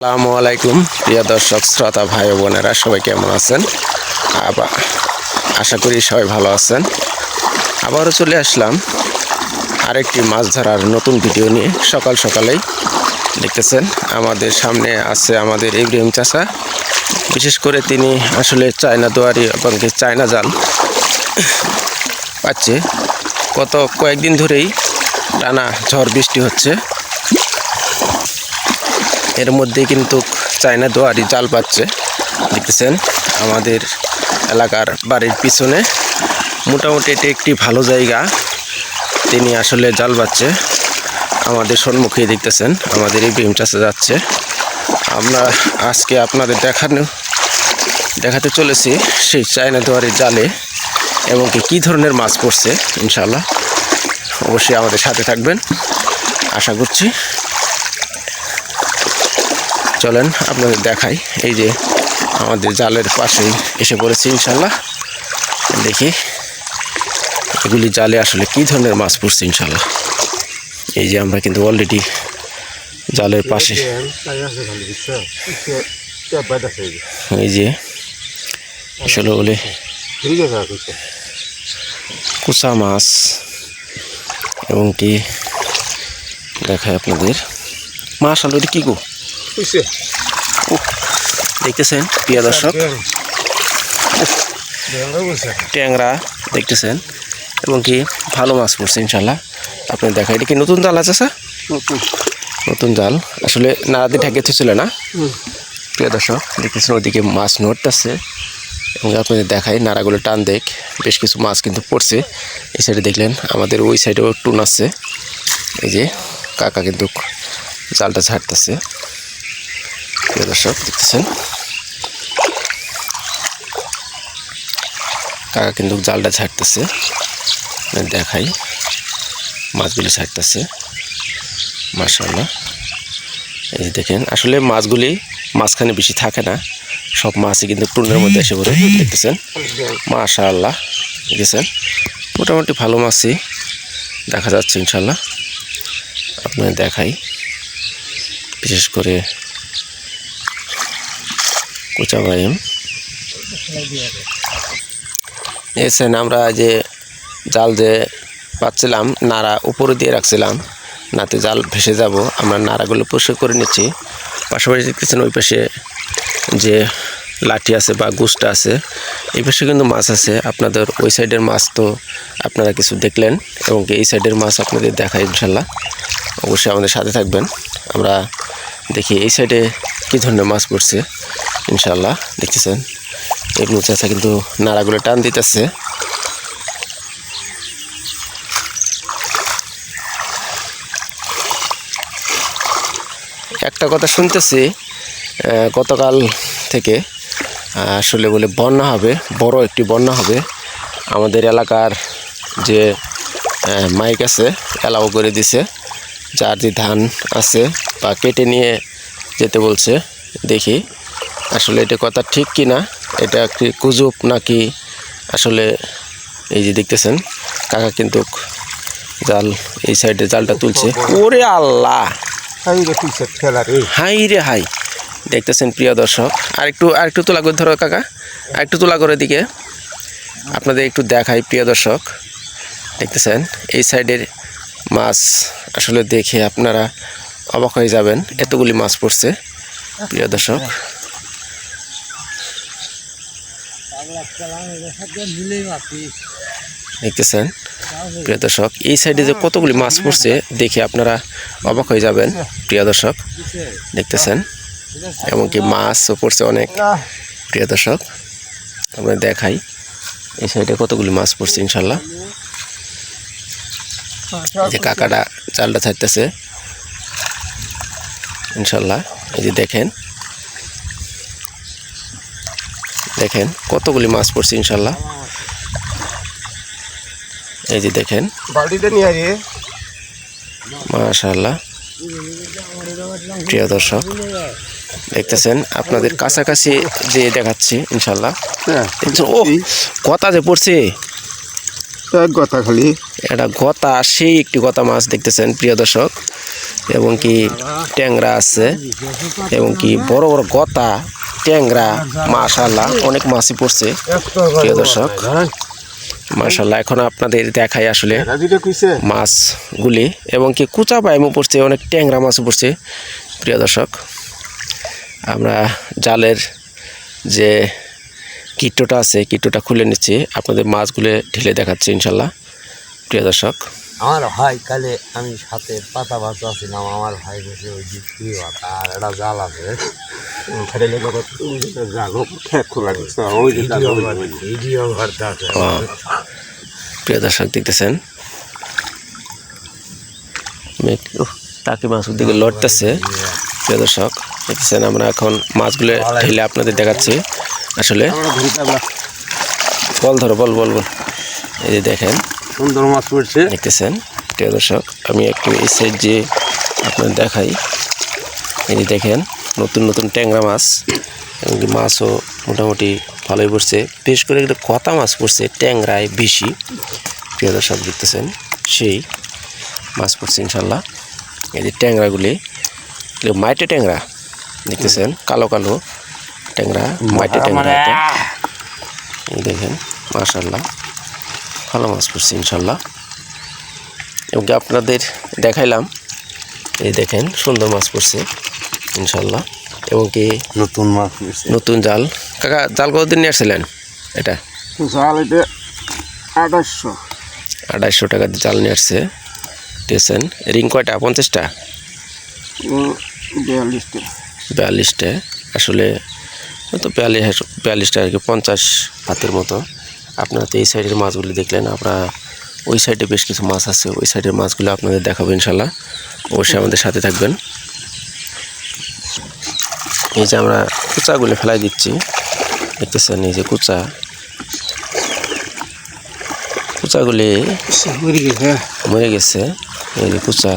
আসসালামু আলাইকুম, প্রিয় দর্শক, শ্রোতা, ভাই বোনেরা, সবাই কেমন আছেন? আবার আশা করি সবাই ভালো আছেন। আবারও চলে আসলাম আরেকটি মাছ ধরার নতুন ভিডিও নিয়ে। সকাল সকালেই দেখতেছেন, আমাদের সামনে আছে আমাদের ইব্রাহিম চাচা। বিশেষ করে তিনি আসলে চায়না দুয়ারি এবং কি চায়না জাল পাচ্ছে। গত কয়েকদিন ধরেই টানা ঝড় বৃষ্টি হচ্ছে। এর মধ্যে কিন্তু চায়না দোয়ারি জাল পাচ্ছে। দেখতেছেন, আমাদের এলাকার বাড়ির পিছনে মোটামুটি এটি একটি ভালো জায়গা। তিনি আসলে জাল পাচ্ছে। আমাদের সম্মুখেই দেখতেছেন, আমাদের এই বিম চাষে যাচ্ছে। আমরা আজকে আপনাদের দেখানো, দেখাতে চলেছি সেই চায়না দোয়ারির জালে এবং কী ধরনের মাছ পড়ছে ইনশাল্লাহ অবশ্যই আমাদের সাথে থাকবেন। আশা করছি চলেন আপনাদের দেখাই। এই যে আমাদের জালের পাশেই এসে পড়েছি ইনশাল্লাহ। দেখি, এগুলি জালে আসলে কী ধরনের মাছ পড়ছে ইনশাল্লাহ। এই যে আমরা কিন্তু অলরেডি জালের পাশে। এই যে, আসলে বলে কুসা মাছ এবং কি দেখায় আপনাদের। মাছ অলরেডি কী গো? দেখতেছেন প্রিয় দর্শক। ট্যাংরা দেখতেছেন এবং কি ভালো মাছ পড়ছে ইনশাল্লাহ আপনি দেখা এটা কি নতুন জাল আছে স্যার? নতুন। জাল। আসলে নাড়াদি ঢেকে ছিল না। প্রিয় দর্শক দেখতেছেন ওদিকে মাছ নড়তেছে। এবং আপনাদের দেখাই নাড়াগুলো টান দেখ বেশ কিছু মাছ কিন্তু পড়ছে। এই সাইডে দেখলেন আমাদের ওই সাইডেও টুন আছে এই যে কাকা কিন্তু জালটা ছাড়তেছে প্রিয় দর্শক দেখতেছেন। কাকা কিন্তু জালটা ছাড়তেছে। দেখাই। মাছগুলি ছাড়তেছে। মাশাল্লাহ এই দেখেন, আসলে মাছগুলি মাঝখানে বেশি থাকে না। সব মাছই কিন্তু টুনের মধ্যে এসে পড়ে, দেখতেছেন? মাশাল্লাহ দেখেছেন মোটামুটি ভালো মাছই দেখা যাচ্ছে ইনশাল্লাহ আপনার দেখাই। বিশেষ করে কোচা বাইম এসেন আমরা যে জাল যে পাচ্ছিলাম, নাড়া উপরে দিয়ে রাখছিলাম, নাতে জাল ভেসে যাব। আমরা নাড়াগুলো পরিষ্কার করে নিচ্ছি। পাশাপাশি দেখতেছেন ওই পাশে যে লাঠি আছে বা গুসটা আছে, এই পাশে কিন্তু মাছ আছে। আপনাদের ওই সাইডের মাছ তো আপনারা কিছু দেখলেন এবং এই সাইডের মাছ আপনাদের দেখায় ইনশাল্লাহ অবশ্যই আমাদের সাথে থাকবেন। আমরা দেখি এই সাইডে কী ধরনের মাছ পড়ছে। ইনশাল্লাহ দেখতেছেন। এমনি চাচা কিন্তু নাড়াগুলো টান দিতেছে। একটা কথা শুনতেছি গতকাল থেকে আসলে বলে বন্যা হবে, বড় একটি বন্যা হবে। আমাদের এলাকার যে মাইক আছে এলাও করে দিছে। যার যে ধান আছে, বা কেটে নিয়ে যেতে বলছে, দেখি। আসলে এটা কথা ঠিক কি না এটা কি গুজব নাকি আসলে এই যে দেখতেছেন কাকা কিন্তু জাল এই সাইডে জালটা তুলছে। ওরে আল্লাহ! হাই রে হাই দেখতেছেন প্রিয় দর্শক আর একটু আর একটু তোলা করে ধরো কাকা আর একটু তোলা করে দিকে আপনাদের একটু দেখাই প্রিয় দর্শক দেখতেছেন এই সাইডের মাছ আসলে দেখে আপনারা অবাক হয়ে যাবেন এতগুলি মাছ পড়ছে প্রিয় দর্শক। দেখতেছেন? প্রিয় দর্শক, এই সাইডে যে কতগুলি মাছ পড়ছে দেখে আপনারা অবাক হয়ে যাবেন, প্রিয় দর্শক। দেখতেছেন? এমনকি মাছও পড়ছে অনেক, প্রিয় দর্শক। আমরা দেখাই, এই সাইডে কতগুলি মাছ পড়ছে ইনশাল্লাহ যে কাকাটা চালটা ছাড়তেছে ইনশাল্লাহ এই যে দেখেন দেখেন কতগুলি মাছ পড়ছে ইনশাল্লাহ। এই যে দেখেন। মাশাল্লাহ প্রিয় দর্শক দেখতেছেন আপনাদের কাছাকাছি যে দেখাচ্ছি ইনশাল্লাহ। ও কথা যে পড়ছে। কথা খালি। এটা গতা সেই একটি গতা মাছ দেখতেছেন প্রিয় দর্শক। এবং কি ট্যাংরা আছে এবং কি বড় বড় গতা। ট্যাংরা মাশাল্লাহ অনেক মাছই পড়ছে। প্রিয় দর্শক মাশাল্লাহ এখন আপনাদের দেখাই আসলে মাছগুলি এবং কি কুচা বাইমও পড়ছে, অনেক ট্যাংরা মাছও পড়ছে। প্রিয় দর্শক, আমরা জালের যে কীটটা আছে, কীটটা খুলে নিচ্ছি, আপনাদের মাছগুলো ঢেলে দেখাচ্ছি ইনশাল্লাহ প্রিয় দর্শক আমার ভাই কালে আমি সাথে পাতা বাচ্চা আছিলাম আমার ভাই বসে ওই দিয়ে পাতা আর একটা জাল আছে। প্রিয় দর্শক দেখতেছেন? টাকি মাছের দিকে লড়তেছে। প্রিয় দর্শক দেখতেছেন আমরা এখন মাছগুলো ঢেলে আপনাদের দেখাচ্ছি। আসলে বল ধরো বল বল বল। এই যে দেখেন সুন্দর মাছ পড়ছে। দেখতেছেন প্রিয় দর্শক আমি একটু এই সাইড যে আপনাদের দেখাই। এই যে দেখেন নতুন নতুন ট্যাংরা মাছ এবং মাছও মোটামুটি ভালোই পড়ছে। বেশ করে একটা কতা মাছ পড়ছে ট্যাংরায় বেশি। প্রিয় দর্শক দেখতেছেন সেই মাছ পড়ছে ইনশাল্লাহ। এই যে ট্যাংরাগুলি মাইটে ট্যাংরা দেখতেছেন কালো কালো ট্যাংরা মাইটে ট্যাংরা দেখেন মাশাল্লাহ ভালো মাছ পড়ছে ইনশাল্লাহ। এবং কি আপনাদের দেখাইলাম। এই দেখেন সুন্দর মাছ পড়ছে ইনশাল্লাহ। এবং কি নতুন মাছ নতুন জাল। কাকা জাল কতদিন নিয়ে আসছিলেন এটা? জাল এটা আঠাশশো। আড়াইশো টাকা দিয়ে জাল নিয়ে আসছে। দিয়েছেন রিং কয়টা? পঞ্চাশটা? বিয়াল্লিশটা। বিয়াল্লিশটা। আসলে তো বিয়াল্লিশ বিয়াল্লিশটা আর কি পঞ্চাশ হাতের মতো। আপনারা তো এই সাইডের মাছগুলি দেখলেন আপনারা ওই সাইডে বেশ কিছু মাছ আছে ওই সাইডের মাছগুলো আপনাদের দেখাবো ইনশাল্লাহ অবশ্যই আমাদের সাথে থাকবেন। এই যে আমরা কুচাগুলো ফেলাই দিচ্ছি দেখতেছেন এই যে কুচা। কুচাগুলি মরে গেছে মরে গেছে এই যে কুচা।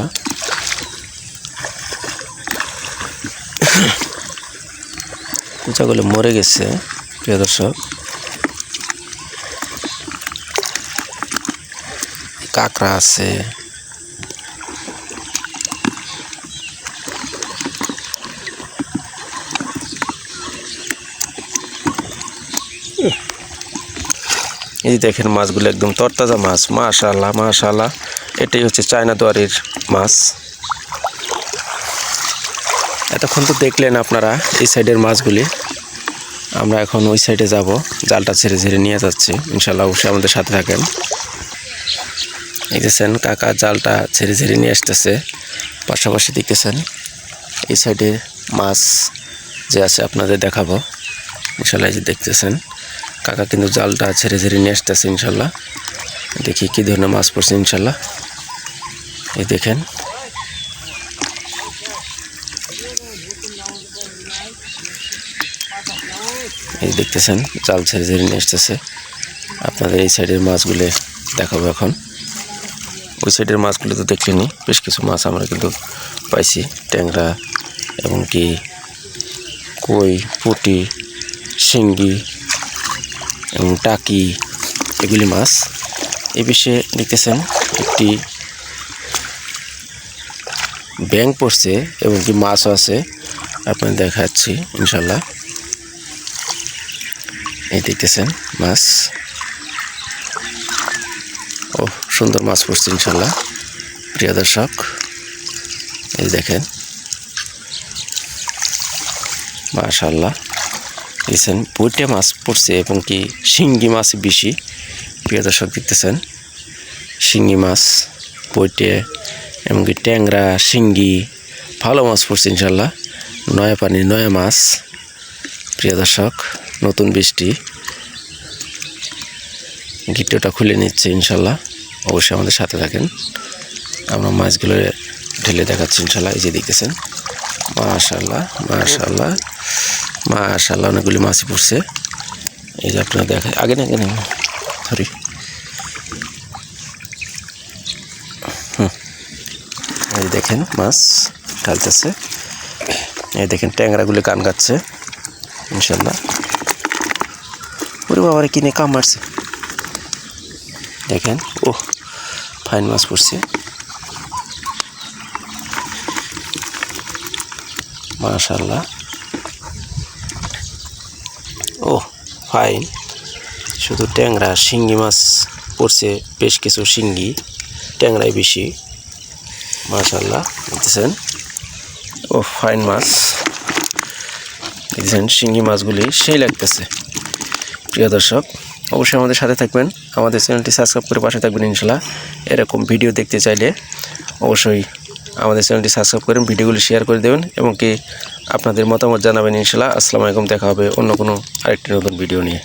কুচাগুলো মরে গেছে প্রিয় দর্শক। কাঁকড়া আছে। এই দেখেন মাছগুলো একদম তরতাজা মাছ মাশাল্লাহ মাশাল্লাহ এটাই হচ্ছে চায়না দোয়ারির মাছ। এতক্ষণ তো দেখলেন আপনারা এই সাইডের মাছগুলি। আমরা এখন ওই সাইডে যাব, জালটা ছেড়ে ছেড়ে নিয়ে যাচ্ছি। ইনশাল্লাহ অবশ্যই আমাদের সাথে থাকেন। এই দেখছেন কাকা জালটা ছেড়ে ছেড়ে নিয়ে আসতেছে। পাশাপাশি দেখতেছেন, এই সাইডে মাছ যে আছে আপনাদের দেখাবো। ইনশাল্লাহ যে দেখতেছেন, কাকা কিন্তু জালটা ছেড়ে ছেড়ে নিয়ে আসতেছে ইনশাল্লাহ। দেখি কী ধরনের মাছ পড়ছে ইনশাল্লাহ। এই দেখেন। এই দেখতেছেন, জাল ছেড়ে ছেড়ে নিয়ে আসতেছে। আপনাদের এই সাইডের মাছগুলো দেখাবো এখন। ওই সাইডের মাছগুলো তো দেখলেনি বেশ কিছু মাছ আমরা কিন্তু পাইছি, ট্যাংরা এবং কি কই, পুঁটি, শিঙ্গি, এবং টাকি, এগুলি মাছ। এ বিষয়ে দেখতেছেন একটি ব্যাং পড়ছে এবং কি মাছও আছে আপনার দেখাচ্ছি, ইনশাল্লাহ। এই দেখতেছেন মাছ। ও সুন্দর মাছ পড়ছে ইনশাল্লাহ, প্রিয় দর্শক। এই দেখেন। মাশাল্লাহ। দেখছেন বইটে মাছ পড়ছে এবং কি শিঙ্গি মাছ বেশি, প্রিয় দর্শক দেখতেছেন। শিঙ্গি মাছ বইটে এবং কি ট্যাংরা, শিঙ্গি, ভালো মাছ পড়ছে ইনশাল্লাহ। নয়া পানি, নয়া মাছ, প্রিয় দর্শক, নতুন বৃষ্টি। গিট্টটা খুলে নিচ্ছে ইনশাল্লাহ। অবশ্যই আমাদের সাথে থাকেন। আমরা মাছগুলো ঢেলে দেখাচ্ছি ইনশাল্লাহ এই যে দেখতেছেন। মাশাল্লাহ মাশাল্লাহ মাশাল্লাহ অনেকগুলি মাছই পড়ছে এই যে আপনারা দেখায়, আগে না আগে না সরি এই দেখেন মাছ ঢালতেছে। এই দেখেন ট্যাংরাগুলি কান গাচ্ছে ইনশাল্লাহ ওরে বাবারে, কিনে কাম মারছে দেখেন ও ফাইন মাছ পড়ছে। মাশাল্লাহ ও, ফাইন। শুধু ট্যাংরা, শিঙ্গি মাছ পড়ছে, বেশ কিছু শিঙ্গি, ট্যাংরাই বেশি। মাশাল্লাহ দেখতেছেন? ও, ফাইন মাছ। দেখছেন শিঙ্গি মাছগুলি সেই লাগতেছে। প্রিয় দর্শক অবশ্যই আমাদের সাথে থাকবেন। আমাদের চ্যানেলটি সাবস্ক্রাইব করে পাশে থাকবেন ইনশাল্লাহ। এরকম ভিডিও দেখতে চাইলে অবশ্যই আমাদের চ্যানেলটি সাবস্ক্রাইব করেন ভিডিওগুলি শেয়ার করে দেবেন এবং কি আপনাদের মতামত জানাবেন ইনশাল্লাহ। আসসালামু আলাইকুম, দেখা হবে অন্য কোনো আরেকটি নতুন ভিডিও নিয়ে।